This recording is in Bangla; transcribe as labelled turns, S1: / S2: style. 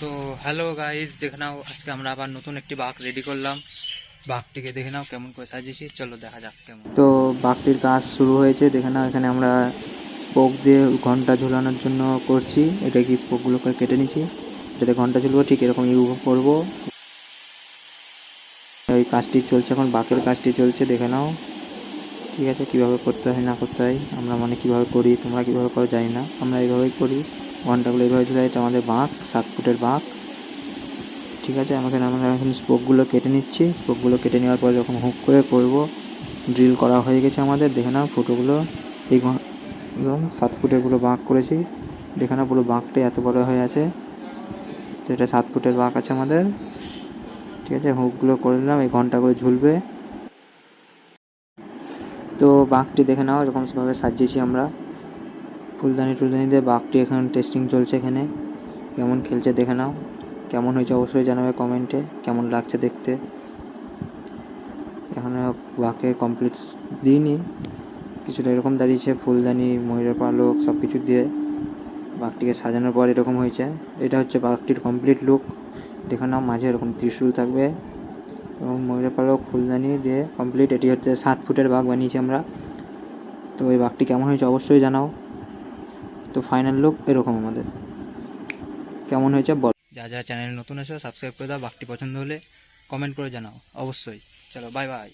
S1: তো হ্যালো গাইস দেখে নাও, আজকে আমরা আবার নতুন একটি বাঘ রেডি করলাম। বাঘটিকে দেখে নাও কেমন করে সাজিয়েছি, চলো দেখা যাক কেমন।
S2: তো বাঘটির কাজ শুরু হয়েছে, দেখে নাও, এখানে আমরা স্পোক দিয়ে ঘণ্টা ঝোলানোর জন্য করছি। এটা কি স্পোকগুলোকে কেটে নিচ্ছি। এটাতে ঘণ্টা ঝুলবো, ঠিক এরকম ইউ করব। এই কাজটি চলছে এখন, বাঘের কাজটি চলছে, দেখে নাও। ঠিক আছে, কীভাবে করতে হয়, না করতে হয়, আমরা মানে কীভাবে করি, তোমরা কীভাবে করো, জানি না। আমরা এইভাবেই করি। ঘন্টাগুলো এইভাবে ঝুলাই এটা আমাদের বাঘ সাত ফুটের বাঘ ঠিক আছে আমাকে আমরা এখন স্পোকগুলো কেটে নিচ্ছি। স্পোকগুলো কেটে নেওয়ার পর যখন হুক করে করব, ড্রিল করা হয়ে গেছে আমাদের। দেখে নাও ফুটোগুলো, এই একদম সাত ফুটেরগুলো বাঁক করেছি। দেখে নাও পুরো বাঁকটা এত বড় হয়ে আছে। তো এটা সাত ফুটের বাঁক আছে আমাদের। ঠিক আছে, হুকগুলো করে নিলাম, এই ঘন্টাগুলো ঝুলবে। তো বাঁকটি দেখে নাও এরকমভাবে সাজিয়েছি আমরা। ফুলদানি টুলদানি দিয়ে বাঘটি এখন টেস্টিং চলছে এখানে। কেমন খেলছে দেখে নাও। কেমন হয়েছে অবশ্যই জানাবে কমেন্টে কেমন লাগছে দেখতে। এখনও বাঘকে কমপ্লিট দিইনি। কিছুটা এরকম দাঁড়িয়েছে, ফুলদানি, ময়ূরের পালক সব কিছু দিয়ে। বাঘটিকে সাজানোর পর এরকম হয়েছে। এটা হচ্ছে বাঘটির কমপ্লিট লুক দেখে নাও, মাঝে এরকম ত্রিশূল থাকবে। এবং ময়ূরের পালক, ফুলদানি দিয়ে কমপ্লিট এটি হচ্ছে সাত ফুটের বাঘ বানিয়েছি আমরা। তো এই বাঘটি কেমন হয়েছে অবশ্যই জানাও। তো ফাইনাল লুক এরকম আমাদের। কেমন হয়েছে বল।
S1: যা যা চ্যানেল নতুন এসো সাবস্ক্রাইব করে দাও, বাঘটি পছন্দ হলে কমেন্ট করে জানাও, অবশ্যই। চলো বাই বাই